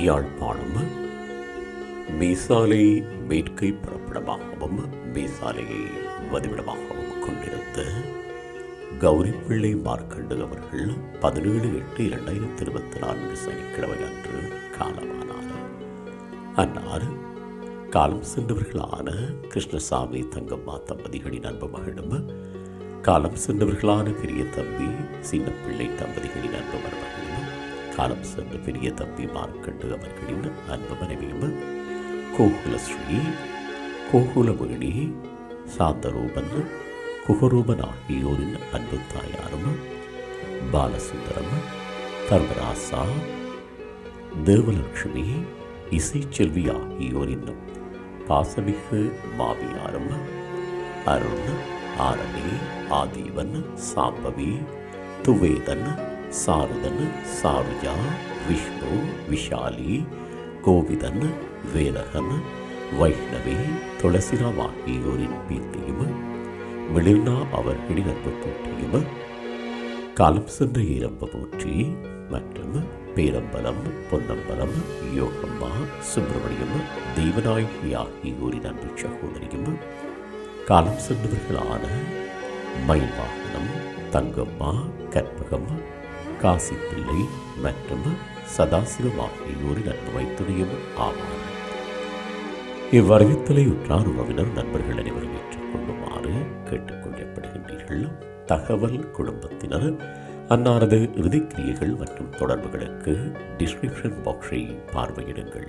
யாழ்ப்பாணம். மீசாலை மேற்கை புறப்படமாகவும் மீசாலையை வதிவிடமாகவும் கொண்டிருந்த கௌரி பிள்ளை மார்க்கண்டு அவர்கள் பதினேழு எட்டு இரண்டாயிரத்தி இருபத்தி நான்கு சனிக்கிழமை அன்று காலமானார். அன்னார் காலம் சென்றவர்களான கிருஷ்ணசாமி தங்கம்மா தம்பதிகளின் அன்பு மகனும் காலம் சென்றவர்களான பெரிய தம்பி சின்னப்பிள்ளை தம்பதிகளின் அன்பு மருமகளும் காலம் சென்ற பெரிய தம்பி மார்க்கண்டு அவர்களின் அன்பு மனைவியும் கோகுலஸ்ரீ கோகுலவேணி சாந்தரூபன் குகரூபன் ஆகியோரின் அன்பு தாயாரும் பாலசுந்தரம் தர்மராசா தேவலட்சுமி இசைச்செல்வி ஆகியோரின் பாசமிகு மாமியாரும் அருண் ஆரணி ஆதீவன் சாம்பவி துவேதன் சாரதன் சாருஜா விஷ்ணு விஷாலி கோவிதன் வேலகன் வைஷ்ணவி துளசிராம் ஆகியோரின் பீர்த்தியும் மிளிர்னா அவர்களின் அன்பு போற்றியும் காலம் சென்ற ஈரம்ப போற்றி மற்றும் பேரம்பலம் பொன்னம்பலம் யோகம்மா சுப்பிரமணியம் தெய்வநாயகி ஆகியோரின் அன்பு சகோதரியும் காலம் சென்றவர்களான மயில் வாகனம் தங்கம்மா கற்பகம் காசி பிள்ளை மற்றும் சதாசிவம் ஆகியோரின் அன்பு வைத்துணையும் ஆவார். இவ்வறிவித்தலை உற்றார் உறவினர் நண்பர்கள் அனைவரும் ஏற்றுக்கொள்ளுமாறு கேட்டுக்கொள்ளப்படுகின்றீர்கள். தகவல் குடும்பத்தினர் அன்னாரது இறுதிக்கிரியைகள் மற்றும் தொடர்புகளுக்கு டிஸ்கிரிப்ஷன் பாக்ஸை பார்வையிடுங்கள்.